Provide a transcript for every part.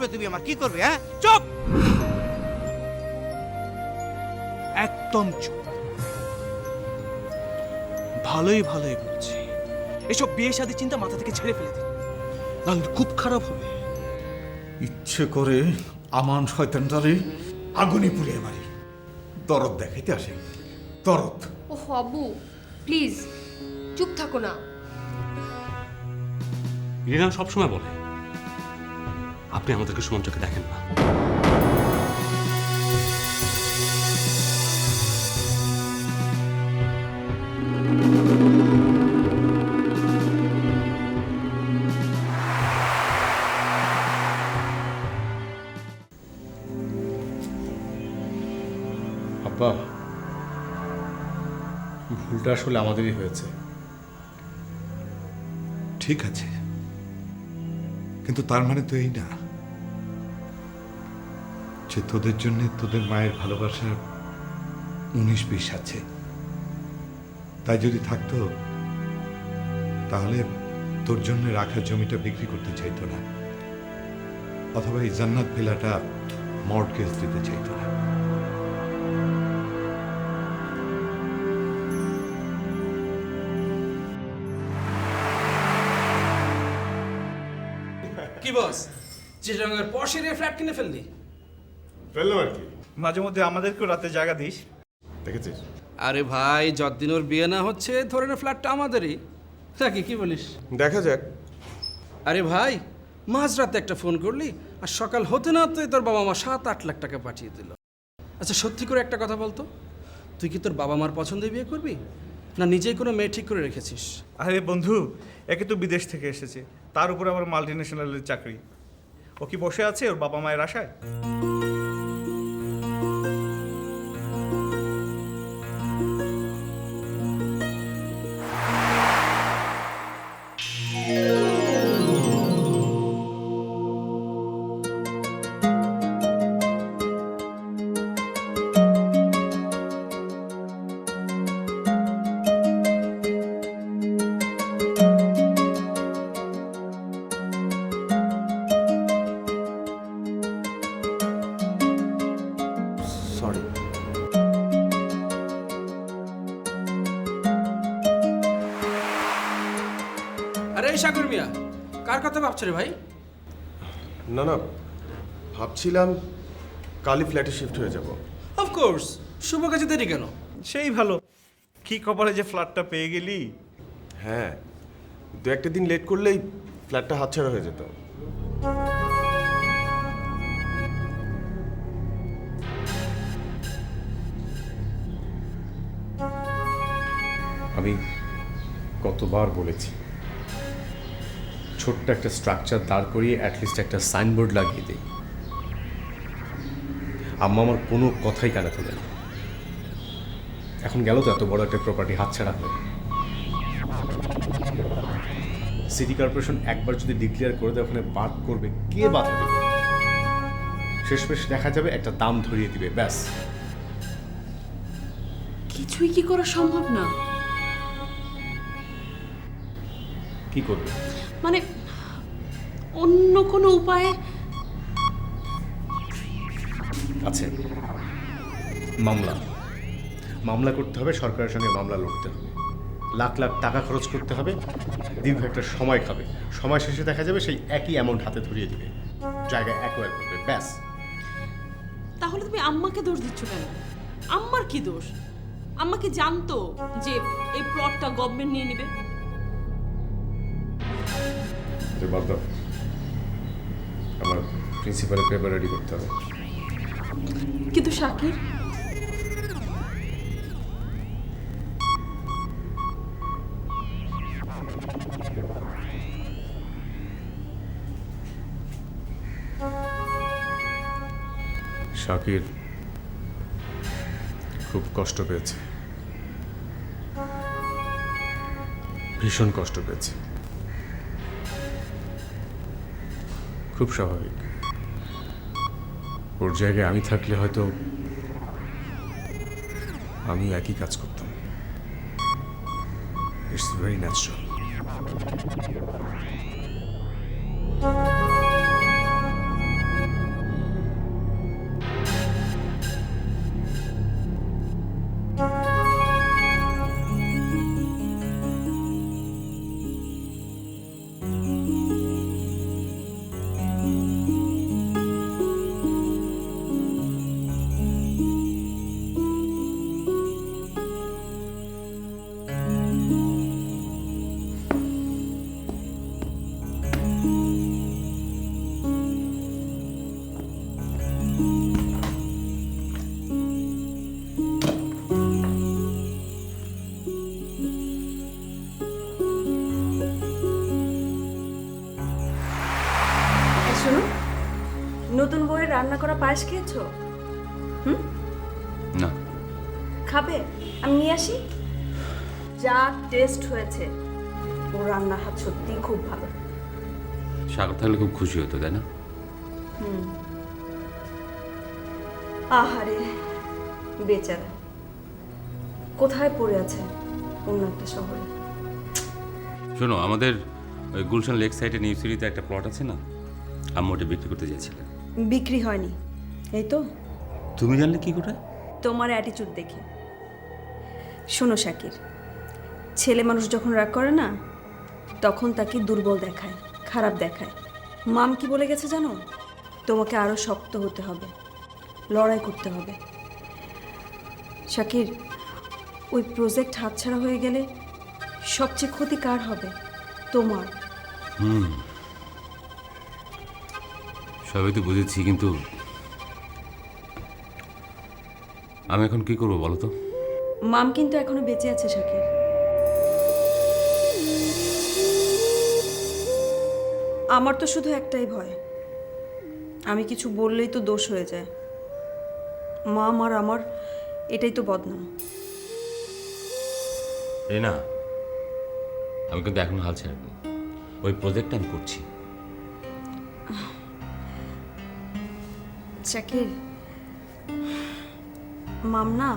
করবে তুমি আমার? কি করবে হ্যাঁ? চুপ! একদম চুপ। ভালোই ভালোই বলছি। এসব বিয়ে শাদী চিন্তা মাথা থেকে ছেড়ে ফেলে দিন। নাহলে খুব খারাপ হবে। ইচ্ছে করে আমান শয়তানটারে আগুনে পুড়িয়ে মারি। দরদ দেখাইতে আসে দরদ। ও আব্বু প্লিজ চুপ থাকো না। রিনান সবসময় বলে আপনি আমাদেরকে সমান চোখে দেখেন না। আব্বা ভুলটা আসলে আমাদেরই হয়েছে। ঠিক আছে। কিন্তু তার মানে তো এই না। যে তোদের জন্য তোদের মায়ের ভালোবাসার উনিশ বিশ আছে। তাই যদি থাকতো, তাহলে তোর জন্য রাখা জমিটা বিক্রি করতে চাইতো না। অথবা এই জান্নাত ভিলাটা মর্টগেজ দিতে চাইতো না। কি বস? চিটাগাঙ্গের পশ এরিয়া ফ্ল্যাট কিনে ফেললি? ফেললাম আর কি মাঝে মধ্যে আমাদেরকেও রাতে জায়গা দিস। দেখেছিস? আরে ভাই যতদিন ওর বিয়ে না হচ্ছে ধরে নে ফ্ল্যাটটা আমাদেরই। নাকি কি বলিস? দেখা যাক। আরে ভাই মাঝরাতে একটা ফোন করলি আর সকাল হতে না হতে তোর বাবা মা সাত আট লাখ টাকা পাঠিয়ে দিল। আচ্ছা সত্যি করে একটা কথা বলতো? তুই কি তোর বাবা মার পছন্দে বিয়ে করবি? না নিজেই কোনো মেয়ে ঠিক করে রেখেছিস? আরে বন্ধু একে তো বিদেশ থেকে এসেছে। তার উপর আবার মাল্টি ন্যাশনালের চাকরি। ও কি বসে আছে ওর বাবা মায়ের আশায়? কার কথা ভাবছ রে ভাই? না না ভাবছিলাম কালই ফ্ল্যাটে শিফট হয়ে যাব। অফকোর্স শুভ কাজে দেরি কেন? সেই ভালো। কি কপালে যে ফ্ল্যাটটা পেয়ে গেলি? হ্যাঁ দু একটা দিন লেট করলেই ফ্ল্যাটটা হাতছাড়া হয়ে যেত। আমি কতবার বলেছি ছোট্ট একটা স্ট্রাকচার দাঁড় করিয়ে অ্যাটলিস্ট একটা সাইনবোর্ড লাগিয়ে দিই। আম্মা আমার কোনো কথাই কানে তোলে না। এখন গেল তো এত বড় একটা প্রপার্টি হাতছাড়া হয়ে। সিটি কর্পোরেশন একবার যদি ডিক্লেয়ার করে দেয় ওখানে বাদ করবে কে বাধা দেবে? শেষমেশ দেখা যাবে একটা দাম ধরিয়ে দিবে ব্যাস। কিছুই কি করা সম্ভব না? কি করবে? মানে অন্য কোনো উপায়ে? আছে মামলা। মামলা করতে হবে সরকারের সঙ্গে মামলা লড়তে হবে। লাখ লাখ টাকা খরচ করতে হবে দীর্ঘ একটা সময় খাবে। সময় শেষে দেখা যাবে সেই একই অ্যামাউন্ট হাতে ধরিয়ে দিবে। জায়গায় অ্যাকোয়ার করবে ব্যাস। তাহলে তুমি আম্মাকে দোষ দিচ্ছ কেন? আম্মার কি দোষ? আম্মাকে জানতো যে এই প্লটটা গভর্নমেন্ট নিয়ে নেবে? বাদ দাও প্রিন্সিপালের পেপার রেডি করতে হবে। কিন্তু শাকির? শাকির খুব কষ্ট পেয়েছে। ভীষণ কষ্ট পেয়েছে। খুব স্বাভাবিক। ওর জায়গায় আমি থাকলে হয়তো আমি একই কাজ করতাম। ইটস ভেরি ন্যাচারাল করা পায়েস খেয়েছো? না। খাবে? আমি নিয়ে আসি। যা টেস্ট হয়েছে ও রান্নার হাত সত্যি খুব ভালো। সাগর থাকলে খুব খুশি হতো তাই না? হুম। আহারে বেচারা। কোথায় পড়ে আছে অন্য একটা শহরে? শোনো আমাদের ওই গুলশান লেক সাইডে নিউ সিটিতে একটা প্লট আছে না? আম্মু ওটা বিক্রি করতে চাইছিলেন বিক্রি হয়নি। এই তো। তুমি জানলে কি করে? তোমার অ্যাটিটিউড দেখে। শোনো শাকির ছেলে মানুষ যখন রাগ করে না তখন তাকে দুর্বল দেখায় খারাপ দেখায়। মাম কি বলে গেছে জানো? তোমাকে আরও শক্ত হতে হবে লড়াই করতে হবে। শাকির ওই প্রজেক্ট হাতছাড়া হয়ে গেলে সবচেয়ে ক্ষতি কার হবে? তোমার। সবই তো বুঝেছি কিন্তু আমি এখন কি করব বলো তো? মাম কিন্তু এখনও বেঁচে আছে শাকির আমার তো শুধু একটাই ভয়। আমি কিছু বললেই তো দোষ হয়ে যায়। মাম আর আমার এটাই তো বদনাম। এই না আমি কিন্তু এখন হাল ছাড়ব ওই প্রজেক্ট আমি করছি। শাকির মাম না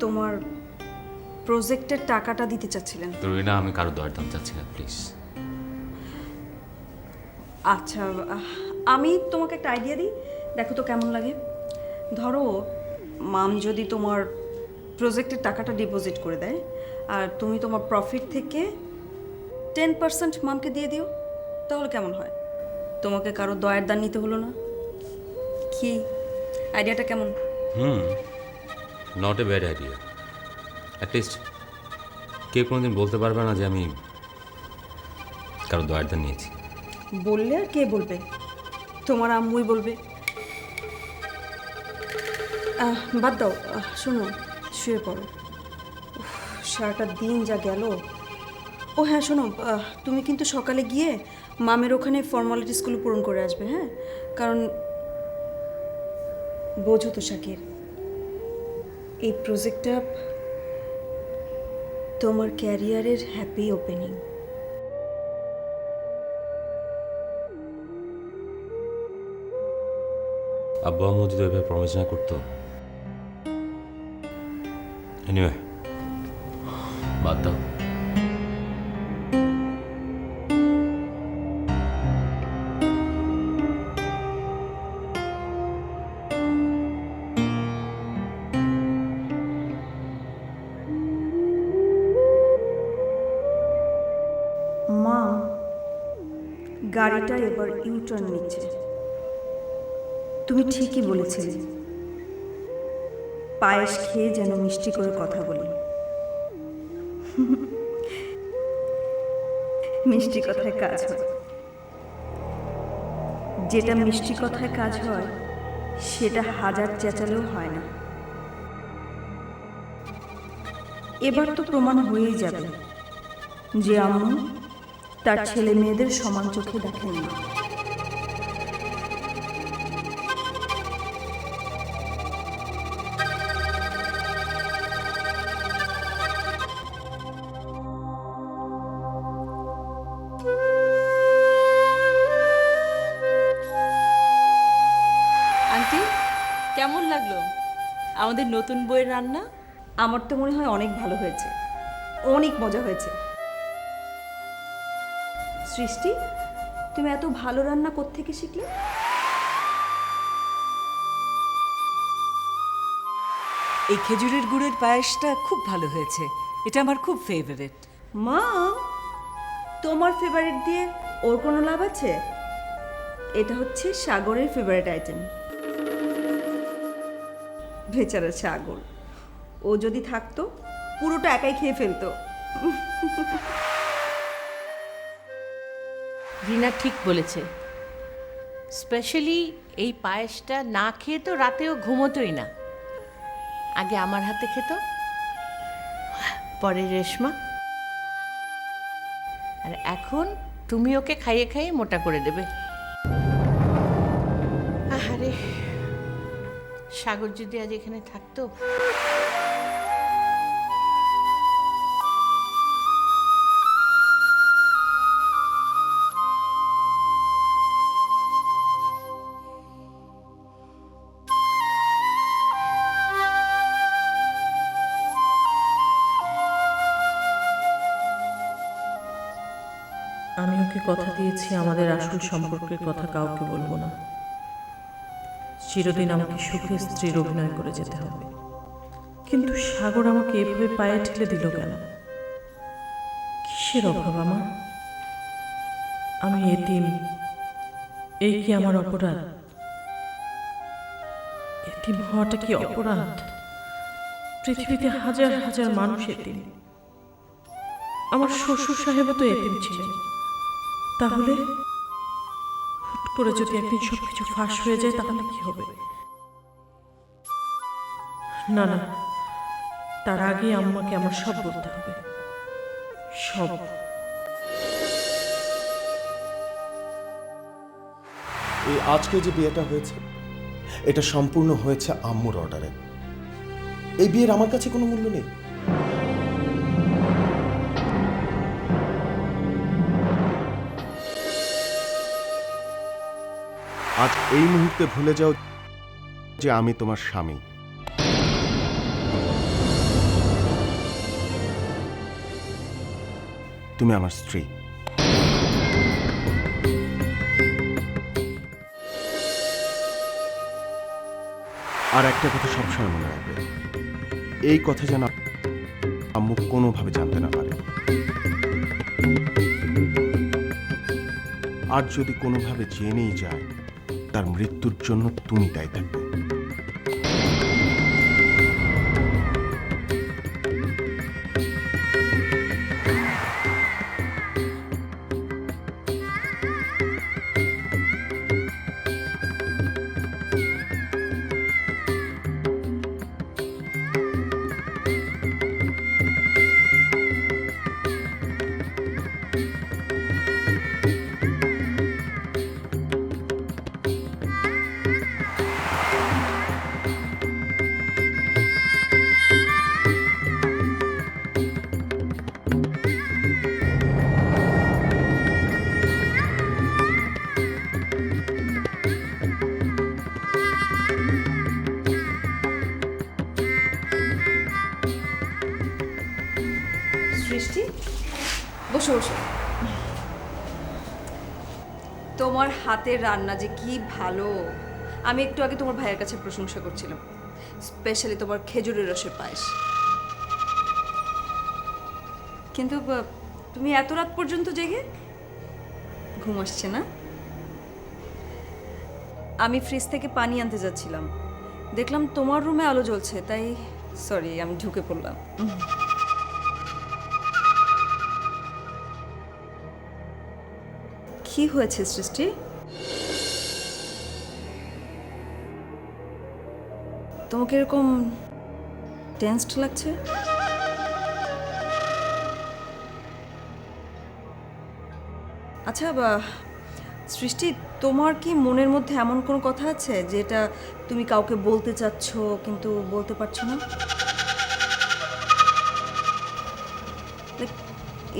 তোমার প্রজেক্টের টাকাটা দিতে চাচ্ছিলেন। তো না আমি কারও দর দাম চাচ্ছি না প্লিজ। আচ্ছা আমি তোমাকে একটা আইডিয়া দিই। দেখো তো কেমন লাগে। ধরো মাম যদি তোমার প্রজেক্টের টাকাটা ডিপোজিট করে দেয় আর তুমি তোমার প্রফিট থেকে টেন পার্সেন্ট মামকে দিয়ে দিও তাহলে কেমন হয়? তোমাকে কারও দয়ের দান নিতে হলো না। কি আইডিয়াটা কেমন? হুম not a bad idea at least কেউ কোনোদিন বলতে পারবে না যে আমি কারও দয়ার নিয়েছি। বললে আর কে বলবে? তোমার আম্মুই বলবে। বাদ দাও। শোনো শুয়ে পড়ো। সারাটা দিন যা গেল। ও হ্যাঁ শোনো তুমি কিন্তু সকালে গিয়ে মামের ওখানে ফর্মালিটিসগুলো পূরণ করে আসবে হ্যাঁ? কারণ বোঝো তো, শাকির। এই প্রজেক্টটা তোমার ক্যারিয়ারের হ্যাপি ওপেনিং আব্বু আম্মু যদি ওইভাবে প্রমিস না করতো। এনিওয়ে বাদ দাও। গাড়িটা এবার ইউটার্ন নিচ্ছে। তুমি ঠিকই বলেছিলে। পায়েস খেয়ে যেন মিষ্টি করে কথা বলি। মিষ্টি কথায় কাজ হয়। যেটা মিষ্টি কথায় কাজ হয়, সেটা হাজার চেঁচালেও হয় না। এবার তো প্রমাণ হয়েই যাবে যে আম্মু তার ছেলে মেয়েদের সমান চোখে দেখেন না। আন্টি কেমন লাগল? আমাদের নতুন বইয়ের রান্না? আমার তো মনে হয় অনেক ভালো হয়েছে। অনেক মজা হয়েছে। সৃষ্টি? তুমি এত ভালো রান্না কোত্থেকে শিখলে? এই খেজুরের গুড়ের পায়েসটা খুব ভালো হয়েছে। এটা আমার খুব ফেভারিট মা তোমার ফেভারিট দিয়ে ওর কোনো লাভ আছে? এটা হচ্ছে সাগরের ফেভারিট আইটেম বেচারা সাগর। ও যদি থাকতো পুরোটা একাই খেয়ে ফেলতো। রিনা ঠিক বলেছে। স্পেশালি এই পায়েসটা না খেয়ে তো রাতেও ঘুমোতোই না। আগে আমার হাতে খেত, পরে রেশমা। আর এখন তুমি ওকে খাইয়ে খাইয়ে মোটা করে দেবে। আহারে, সাগর যদি আজ এখানে থাকতো। কথা দিয়েছি, আমাদের আসল সম্পর্কের কথা কাউকে বলব না। চিরদিন আমাকে সুখে স্ত্রীর অভিনয় করে যেতে হবে। কিন্তু সাগর আমাকে এভাবে পায়ে ঠেলে দিল কেন? কিসের অভাব আমার? আমি এতিম। এই কি আমার অপরাধ? এতিম হওয়াটা কি অপরাধ? পৃথিবীতে হাজার হাজার মানুষ এতিম। আমার শ্বশুর সাহেবও তো এতিম ছিলেন। তাহলে? হুট করে যদি একদিন সবকিছু ফাঁস হয়ে যায় তাহলে কি হবে? না না তার আগে আম্মাকে আমার সব বলতে হবে। সব। এই আজকে যে বিয়েটা হয়েছে এটা সম্পূর্ণ হয়েছে আম্মুর অর্ডারে। এই বিয়ের আমার কাছে কোনো মূল্য নেই। আজ এই মুহূর্তে ভুলে যাও যে আমি তোমার স্বামী। তুমি আমার স্ত্রী। আর একটা কথা সবসময় মনে রাখবে। এই কথা যেন আম্মু কোনোভাবে জানতে না পারে। আর যদি কোনোভাবে জেনেই যায় তার মৃত্যুর জন্য তুমি দায়ী থাকবে। বসো বসো। তোমার হাতের রান্না যে কি ভালো। আমি একটু আগে তোমার ভাইয়ের কাছে প্রশংসা করছিলাম স্পেশালি তোমার খেজুরের রসের পায়েস। কিন্তু তুমি এত রাত পর্যন্ত জেগে? ঘুম আসছে না? আমি ফ্রিজ থেকে পানি আনতে যাচ্ছিলাম। দেখলাম তোমার রুমে আলো জ্বলছে, তাই সরি আমি ঢুকে পড়লাম। কি হয়েছে সৃষ্টি? তোমাকে এরকম টেন্সড লাগছে? আচ্ছা বা, সৃষ্টি, তোমার কি মনের মধ্যে এমন কোনো কথা আছে যেটা তুমি কাউকে বলতে চাচ্ছ কিন্তু বলতে পারছ না?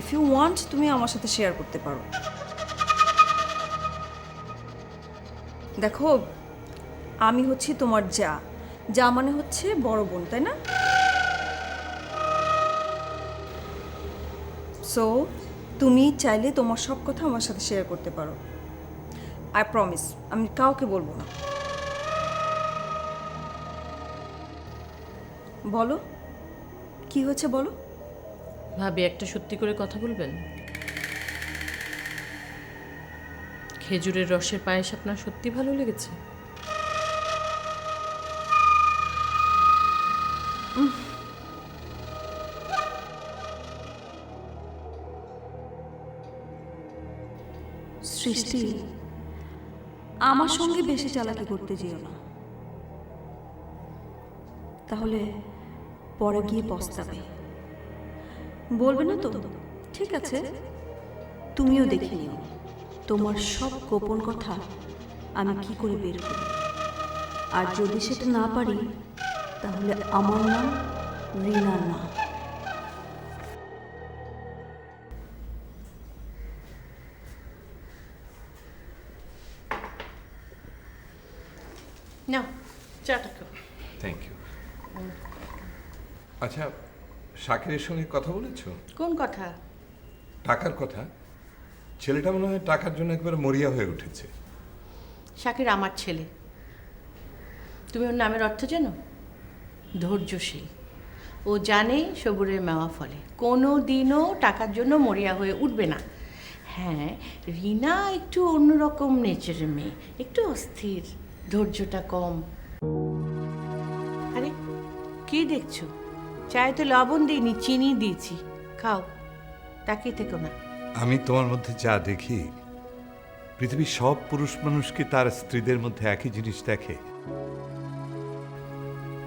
ইফ ইউ ওয়ান্ট তুমি আমার সাথে শেয়ার করতে পারো। দেখো, আমি হচ্ছি তোমার যা। যা মানে হচ্ছে বড় বোন, তাই না? সো তুমি চাইলে তোমার সব কথা আমার সাথে শেয়ার করতে পারো। আই প্রমিস আমি কাউকে বলব না। বলো, কি হয়েছে বলো? ভাবি, একটা সত্যি করে কথা বলবেন? খেজুরের রসের পায়েস আপনার সত্যি ভালো লেগেছে? সৃষ্টি, আমার সঙ্গে বেশি চালাকি করতে যেও না। তাহলে পরে গিয়ে পস্তাবে। বলবে না তো? ঠিক আছে। তুমিও দেখে নিও। তোমার সব গোপন কথা আমি কি করে বের করি আর যদি সেটা না পারি তাহলে আমার নাম রিনা না। না চাটা থ্যাংক ইউ আচ্ছা শাকিরের সঙ্গে কথা বলেছ? কোন কথা? টাকার কথা? ছেলেটা মনে হয় টাকার জন্য একবার মরিয়া হয়ে উঠেছে। শাকির আমার ছেলে। তুমি ওর নামের অর্থ জানো? ধৈর্যশীল। ও জানে সবুরের মেওয়া ফলে। কোনো দিনও টাকার জন্য মরিয়া হয়ে উঠবে না। হ্যাঁ রিনা একটু অন্যরকম নেচারের মেয়ে। একটু অস্থির, ধৈর্যটা কম। আরে, কি দেখছ? চায়ে তো লবণ দিইনি, চিনি দিয়েছি। খাও, তাকিয়ে থেকো না। আমি তোমার মধ্যে যা দেখি, পৃথিবীর সব পুরুষ মানুষকে তার স্ত্রীদের মধ্যে একই জিনিস দেখে?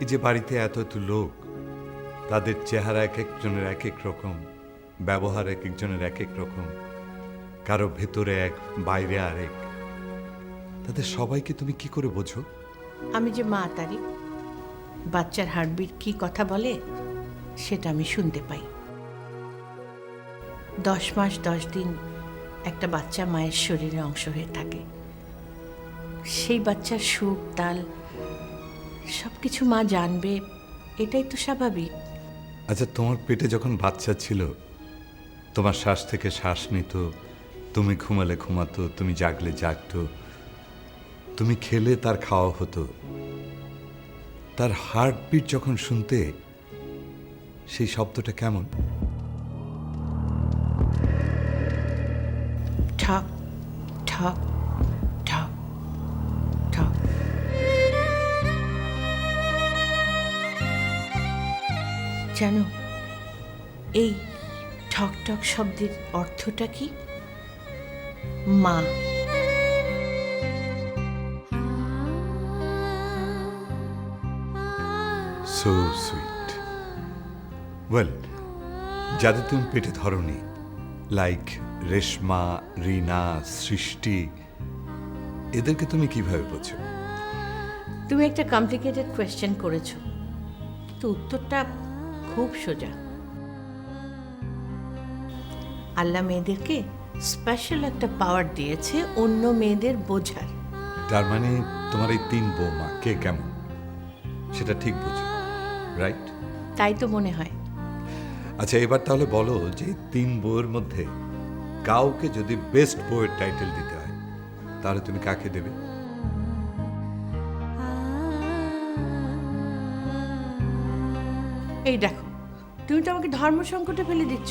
এই যে বাড়িতে এত এত লোক, তাদের চেহারা এক একজনের এক এক রকম, ব্যবহার এক একজনের এক এক রকম, কারও ভেতরে এক, বাইরে আরেক তাদের সবাইকে তুমি কি করে বোঝো? আমি যে মা তারি বাচ্চার হার্টবিট কি কথা বলে, সেটা আমি শুনতে পাই। দশ মাস, দশ দিন একটা বাচ্চা মায়ের শরীরে অংশ হয়ে থাকে। সেই বাচ্চার সুখ, তাল সব কিছু মা জানবে, এটাই তো স্বাভাবিক। আচ্ছা তোমার পেটে যখন বাচ্চা ছিল, তোমার শ্বাস থেকে শ্বাস নিত, তুমি ঘুমালে ঘুমাতো, তুমি জাগলে জাগতো, তুমি খেলে তার খাওয়া হতো। তার হার্টবিট যখন শুনতে, সেই শব্দটা কেমন? ঠক ঠক ঠক জানো, এই ঠক ঠক শব্দের অর্থটা কি? মা। সো সুইট ওয়েল যাদের তুমি পেটে ধরনি লাইক রেশমা রিনা সৃষ্টি এদেরকে তুমি কীভাবে বোঝো? তুমি একটা কমপ্লিকেটেড কোয়েশ্চেন করেছ কিন্তু উত্তরটা খুব সোজা। আল্লাহ মেয়েদেরকে স্পেশাল একটা পাওয়ার দিয়েছে অন্য মেয়েদের বোঝার। তার মানে তোমার এই তিন বৌমা কে কেমন? সেটা ঠিক বুঝো রাইট তাই তো মনে হয়। আচ্ছা এবার তাহলে বলো যে তিন বইয়ের মধ্যে কাউকে যদি বেস্ট বইয়ের টাইটেল দিতে হয় তাহলে তুমি কাকে দেবে? এই দেখো তুমি তো আমাকে ধর্ম সংকটে ফেলে দিচ্ছ।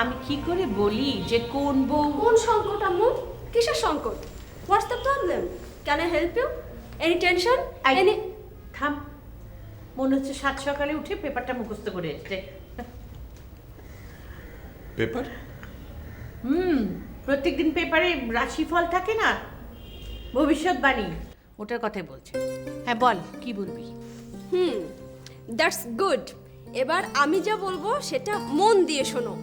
আমি কি করে বলি যে কোন বউ কোন সংকট আম্মু? কিসের সংকট? What's the problem can I help you any tension any থাম। মনে হচ্ছে সাত সকালে উঠে পেপারটা মুখস্থ করে এসছে। পেপার হুম প্রত্যেকদিন পেপারে রাশিফল থাকে না? ভবিষ্যৎবাণী। ওটার কথাই বলছে। হ্যাঁ বল কি বলবি? Hmm that's good. এবার আমি যা বলব সেটা মন দিয়ে শোনো।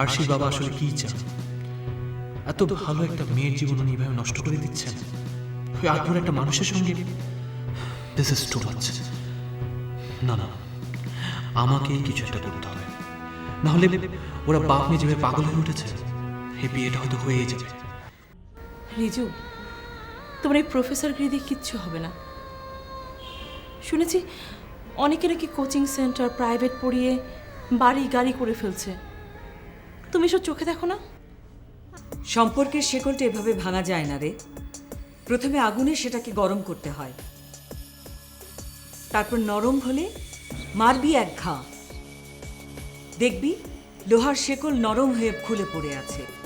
আরশি বাবা আসলে কি চান এত ভালো একটা মেয়ের জীবন উনি এভাবে নষ্ট করে দিচ্ছেন। ওই আগ্রহ একটা মানুষের সঙ্গে? দিস ইজ টু মাচ না না, আমাকেই কিছু একটা করতে হবে। না হলে ওরা বাপ মেয়ে যেভাবে পাগল হয়ে উঠেছে, এই বিয়েটা হয়তো হয়েই যাবে। রিজু, তোমার এই প্রফেসর গিরি কিচ্ছু হবে না। শুনেছি অনেকে নাকি কোচিং সেন্টার, প্রাইভেট পড়িয়ে বাড়ি গাড়ি করে ফেলছে। তুমি এসব চোখে দেখো না? সম্পর্কের শেকলটা এভাবে ভাঙা যায় না রে। প্রথমে আগুনে সেটাকে গরম করতে হয়। তারপর নরম হলে মারবি এক ঘা। দেখবি, লোহার শেকল নরম হয়ে খুলে পড়ে আছে।